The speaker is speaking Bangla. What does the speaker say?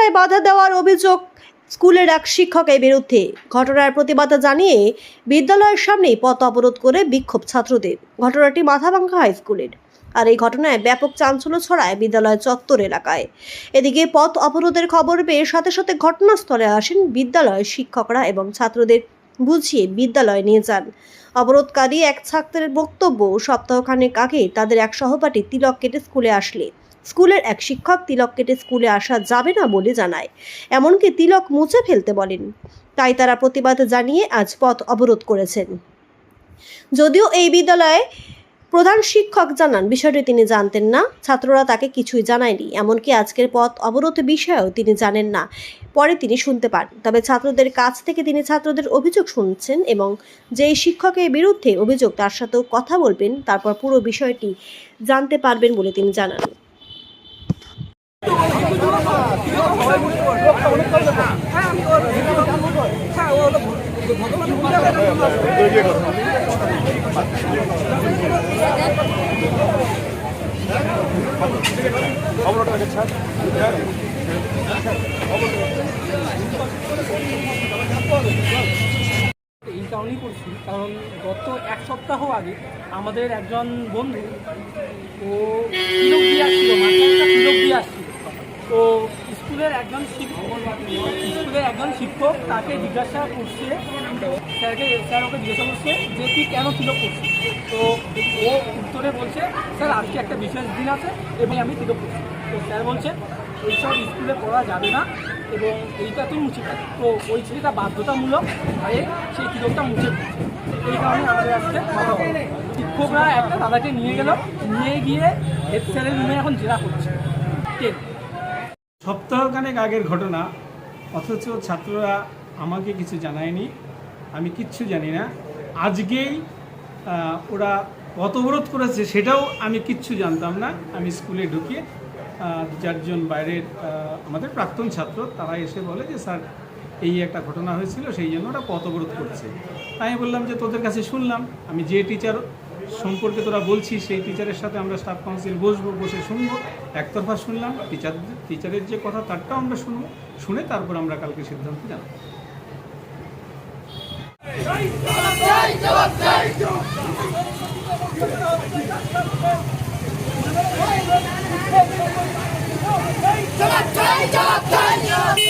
ব্যবসায় বাধা দেওয়ার অভিযোগ স্কুলের এক শিক্ষকের বিরুদ্ধে। ঘটনার প্রতিবাদ জানিয়ে বিদ্যালয়ের সামনেই পথ অবরোধ করে বিক্ষোভ ছাত্রদের। ঘটনাটি মাথাভাঙ্গা হাই স্কুলের। আর এই ঘটনায় ব্যাপক চাঞ্চল্য ছড়ায় বিদ্যালয় চত্বর এলাকায়। এদিকে পথ অবরোধের খবর পেয়ে সাথে সাথে ঘটনাস্থলে আসেন বিদ্যালয়ের শিক্ষকরা এবং ছাত্রদের বুঝিয়ে বিদ্যালয়ে নিয়ে যান। অবরোধকারী এক ছাত্রের বক্তব্য সপ্তাহখানেক আগে তাদের এক সহপাঠী তিলক কেটে স্কুলে আসলে। স্কুলের এক শিক্ষক তিলক কেটে স্কুলে আসা যাবে না বলে জানায়। এমনকি তিলক মুছে ফেলতে বলেন। তাই তারা প্রতিবাদ জানিয়ে আজ পথ অবরোধ করেছেন। যদিও এই বিদ্যালয়ে প্রধান শিক্ষক জানান, বিষয়টি তিনি জানতেন না। ছাত্ররা তাকে কিছুই জানায়নি। এমনকি আজকের পথ অবরোধ বিষয়েও তিনি জানেন না। পরে তিনি শুনতে পান। তবে ছাত্রদের কাছ থেকে তিনি ছাত্রদের অভিযোগ শুনছেন এবং যেই শিক্ষকের বিরুদ্ধে অভিযোগ, তার সাথেও কথা বলবেন, তারপর পুরো বিষয়টি জানতে পারবেন বলে তিনি জানান। এই কারণেই করছি কারণ গত এক সপ্তাহ আগে আমাদের একজন বন্ধু ও তো স্কুলের একজন শিক্ষক, স্কুলের একজন শিক্ষক তাকে জিজ্ঞাসা করছে, স্যারকে, স্যার ওকে জিজ্ঞাসা করছে যে তুই কেন তিলক করছিস তো ও উত্তরে বলছে, স্যার, আজকে একটা বিশেষ দিন আছে এবং আমি তিলক করছি তো স্যার বলছে, এইসব স্কুলে পড়া যাবে না এবং এইটা তুই মুছে ফেল। তো ওই ছেলেটা বাধ্যতামূলক হয়ে সেই তিলকটা মুছে এই কারণে আমাদের আজকে শিক্ষকরা একটা দাদাকে নিয়ে গেল, নিয়ে গিয়ে হেড স্যারের রুমে এখন জেরা করছে। সপ্তাহখানেক আগের ঘটনা, অথচ ছাত্ররা আমাকে কিছু জানায়নি। আমি কিচ্ছু জানি না। আজকেই ওরা অবরোধ করেছে, সেটাও আমি কিচ্ছু জানতাম না। আমি স্কুলে ঢুকে চারজন বাইরের আমাদের প্রাক্তন ছাত্র, তারা এসে বলে যে, স্যার, এই একটা ঘটনা হয়েছিল, সেই জন্য ওরা অবরোধ করছে। তাই বললাম যে, তোদের কাছে শুনলাম, আমি যে টিচার সম্পর্কে তোরা বলছিস, সেই টিচারের সাথে আমরা স্টাফ কাউন্সিল বসবো, বসে শুনব। একতরফা শুনলাম টিচার টিচারের যে কথা তারটাও আমরা শুনব, শুনে তারপর আমরা কালকে সিদ্ধান্ত জানাব। জবাব জবাব